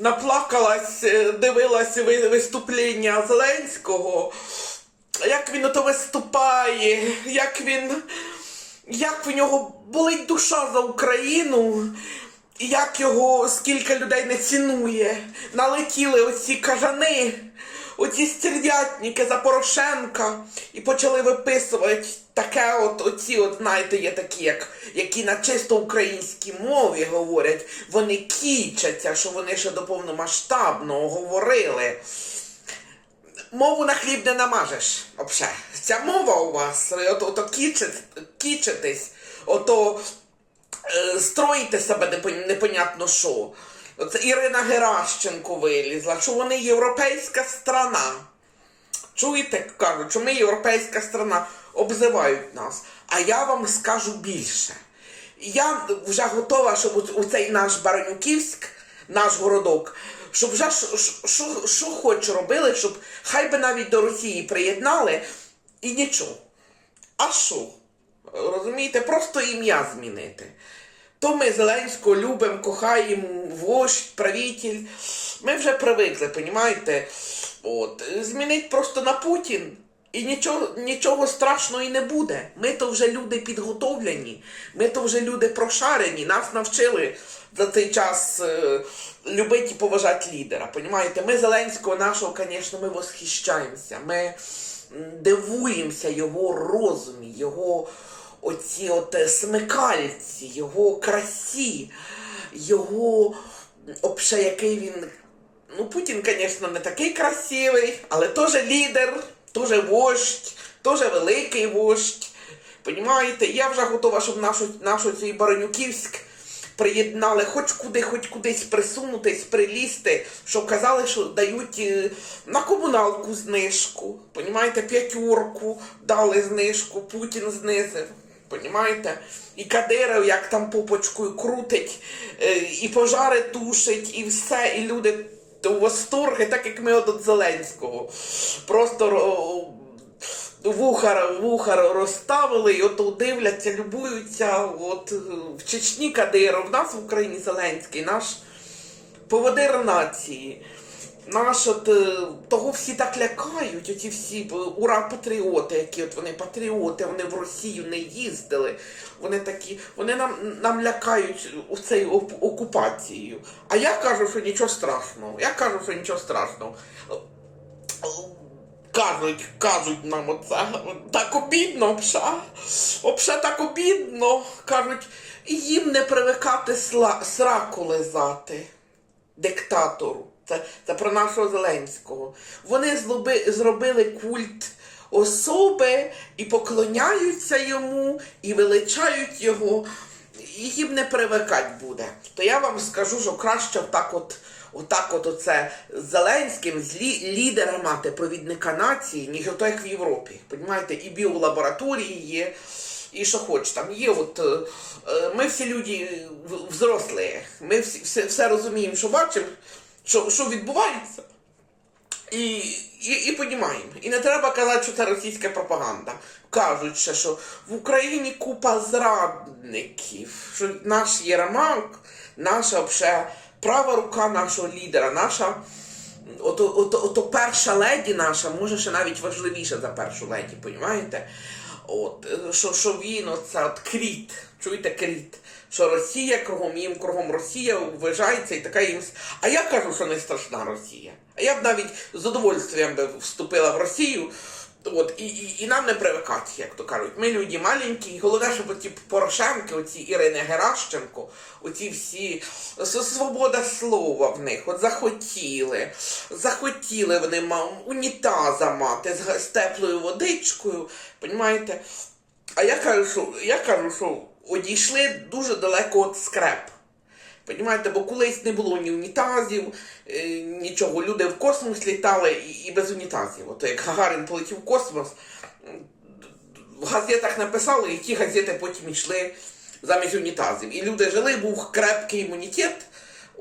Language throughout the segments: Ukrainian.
наплакалась, е, дивилась виступлення Зеленського, як він ото виступає, як він, як в нього болить душа за Україну, і як його скільки людей не цінує. Налетіли оці кажани, оці стерв'ятники за Порошенка і почали виписувати таке, от оці, от знаєте, є такі, як, які на чисто українській мові говорять, вони кічаться, що вони ще до повномасштабного говорили. Мову на хліб не намажеш, вообще. Ця мова у вас, ото, ото кічит, кічитесь, ото е, строїте себе непонятно що. Оце Ірина Геращенко вилізла, що вони європейська страна. Чуєте, кажуть, що ми європейська страна, обзивають нас. А я вам скажу більше. Я вже готова, щоб у- цей наш Баранюківськ, наш городок, щоб вже що хоч робили, щоб хай би навіть до Росії приєднали і нічого. А що? Розумієте, просто ім'я змінити. То ми Зеленського любимо, кохаємо, вождь, правитель. Ми вже привикли, понімаєте? От. Змінить просто на Путін. І нічого, нічого страшного і не буде. Ми то вже люди підготовлені, ми то вже люди прошарені, нас навчили за цей час е, любити і поважати лідера. Понімаєте? Ми Зеленського нашого, звісно, ми восхищаємося. Ми дивуємося його розумі, його оці от е, смикальці, його красі, його обше, який він. Ну, Путін, звісно, не такий красивий, але теж лідер, теж вождь, теж великий вождь. Понімаєте, я вже готова, щоб нашу, нашу цей Баранюківськ приєднали хоч куди, хоч кудись присунутись, прилізти, щоб казали, що дають е, на комуналку знижку. Понімаєте, п'ятюрку дали знижку, Путін знизив. Понімаєте? І Кадиров як там попочкою крутить, е, і пожари тушить, і все, і люди восторги, так як ми от Зеленського. Просто ро- вуха, вуха розставили, і от дивляться, любуються. От е, в Чечні Кадиров, в нас в Україні Зеленський, наш поводир нації. Наш от е, того всі так лякають, оті всі ура-патріоти, які от вони патріоти, вони в Росію не їздили. Вони такі, вони нам, нам лякають цей окупацією. А я кажу, що нічого страшного. Я кажу, що нічого страшного. Кажуть, кажуть нам оце. Так обідно, обша. Обша так обідно. Кажуть, їм не привикати сраку лизати диктатору. Це, це про нашого Зеленського. Вони злоби, зробили культ особи і поклоняються йому, і величають його, і їм не привикать буде. То я вам скажу, що краще отак от. Отак от оце з Зеленським, з лі, лідера мати провідника нації, ніж ото як в Європі. Понімаєте, і біолабораторії є, і що хоч там є. От, е, е, ми всі люди взрослі, ми всі, все, все розуміємо, що бачимо, що, що відбувається. І, і, і понімаємо. І не треба казати, що це російська пропаганда. Кажуть ще, що в Україні купа зрадників, що наш Єрмак, наша вже права рука нашого лідера, наша ото, ото, ото перша леді наша, може ще навіть важливіша за першу леді, понімаєте? От, е, що, що він, оце от кріт, чуєте кріт, що Росія кругом їм кругом Росія вважається і така їм. А я кажу, що не страшна Росія. А я б навіть з задовольствием би вступила в Росію. От, і, і, і нам не привикати, як то кажуть. Ми люди маленькі, і головне, щоб оці Порошенки, оці Ірини Геращенко, оці всі свобода слова в них, от захотіли, захотіли вони унітаза мати з, з теплою водичкою, понімаєте? А я кажу, що я кажу, що одійшли дуже далеко від скреп. Понімаєте, бо колись не було ні унітазів, е, нічого. Люди в космос літали і, без унітазів. Ото як Гагарин полетів в космос, в газетах написали, і ті газети потім йшли замість унітазів. І люди жили, був крепкий імунітет.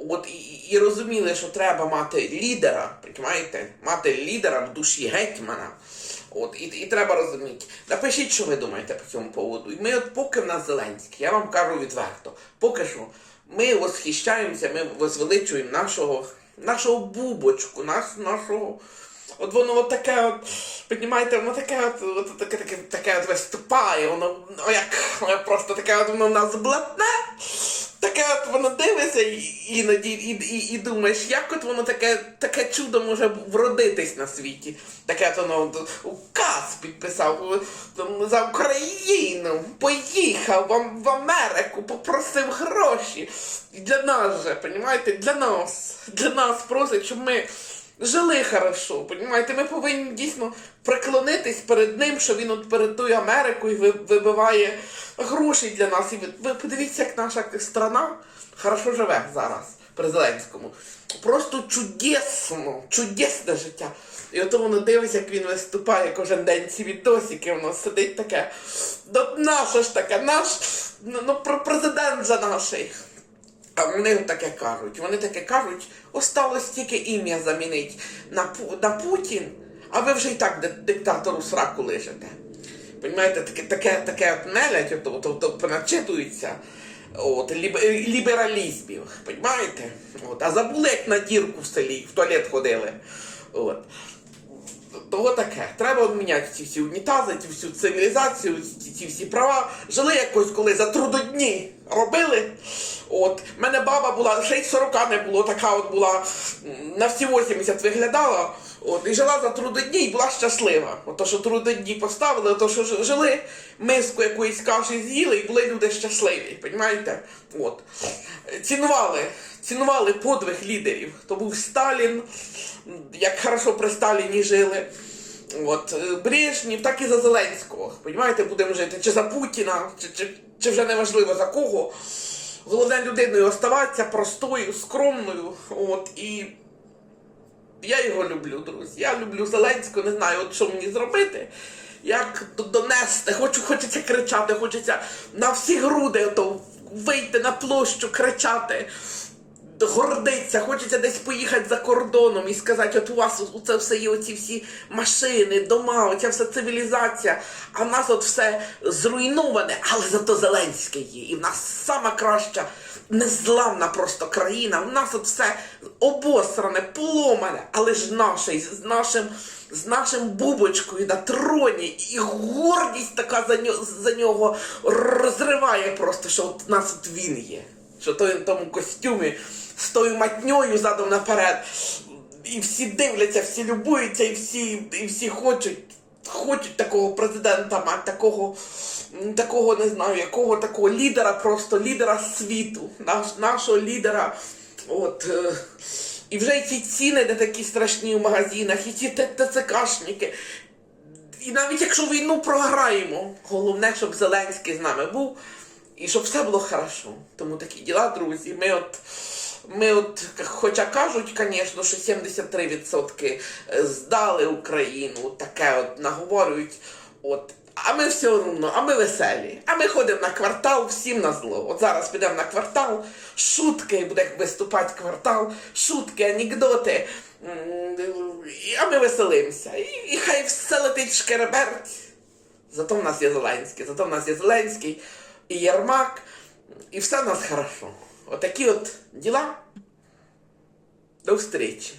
От, і- і розуміли, що треба мати лідера, понімаєте? Мати лідера в душі гетьмана. От, і, і треба розуміти. Напишіть, що ви думаєте по цьому поводу. І ми от поки в нас Зеленський, я вам кажу відверто, поки що ми восхищаємося, ми возвеличуємо нашого, нашого бубочку, наш, нашого. От воно от таке от, понімаєте, воно таке от, от таке, таке, таке от виступає, воно ну, як просто таке от воно в нас блатне, воно дивиться іноді і, і, і думаєш, як от воно таке, таке чудо може вродитись на світі. Таке от воно указ підписав за Україну, поїхав в, в Америку, попросив гроші. Для нас же, понімаєте, для нас, для нас просить, щоб ми жили хорошо, понімаєте? Ми повинні дійсно преклонитись перед ним, що він от перед Америкою ви- вибиває гроші для нас. І ви, подивіться, як наша страна хорошо живе зараз при Зеленському. Просто чудесно, чудесне життя. І ото воно дивиться, як він виступає кожен день ці відосики, воно сидить таке. Наше ж таке, наш ну, ну, президент же наший. Вони таке кажуть. Вони таке кажуть, осталось тільки ім'я замінити на, на Путін, а ви вже і так ди- диктатору сраку лежите. Понімаєте, таке, таке, таке от мелять, от, от, от поначитуються от, лібералізмів, понімаєте? От, а забули, як на дірку в селі, в туалет ходили. От. Того таке. Треба обміняти ці всі унітази, ці всю цивілізацію, ці, ці всі права. Жили якось коли за трудодні робили. От, мене баба була, ще й 40 не було, така от була, на всі 80 виглядала. От, і жила за трудодні і була щаслива. Ото, що трудодні поставили, то, що жили, миску якоїсь каші з'їли і були люди щасливі. Понімаєте? От. Цінували, цінували подвиг лідерів. То був Сталін, як хорошо при Сталіні жили. От, е, Брежнєв, так і за Зеленського. Понімаєте, будемо жити. Чи за Путіна, чи, чи, чи вже неважливо за кого. Головне людиною оставатися простою, скромною. От, і я його люблю, друзі. Я люблю Зеленського, не знаю, от що мені зробити. Як донести, хочу, хочеться кричати, хочеться на всі груди то вийти на площу, кричати, гордитися, хочеться десь поїхати за кордоном і сказати, от у вас це все є оці всі машини, дома, оця вся цивілізація, а в нас от все зруйноване, але зато Зеленський є. І в нас сама краща незламна просто країна. У нас от все обосране, поломане, але ж наше, з нашим, з нашим бубочкою на троні, і гордість така за нього, за нього розриває просто, що от у нас от він є. Що той в тому костюмі з тою матньою задом наперед. І всі дивляться, всі любуються, і всі, і всі хочуть хочуть такого президента такого, такого не знаю, якого такого лідера, просто лідера світу, наш, нашого лідера. От, е, і вже ці ціни не такі страшні в магазинах, і ці ТЦКшники. І навіть якщо війну програємо, головне, щоб Зеленський з нами був і щоб все було хорошо. Тому такі діла, друзі. Ми от, ми от, хоча кажуть, звісно, що 73% здали Україну, таке от наговорюють. От. А ми все одно, а ми веселі. А ми ходимо на квартал всім на зло. От зараз підемо на квартал, шутки, буде виступати квартал, шутки, анекдоти. А ми веселимося. І, і хай все летить шкереберть. Зато в нас є Зеленський, зато в нас є Зеленський і Єрмак, і все у нас хорошо. Отакі от діла. До встречі.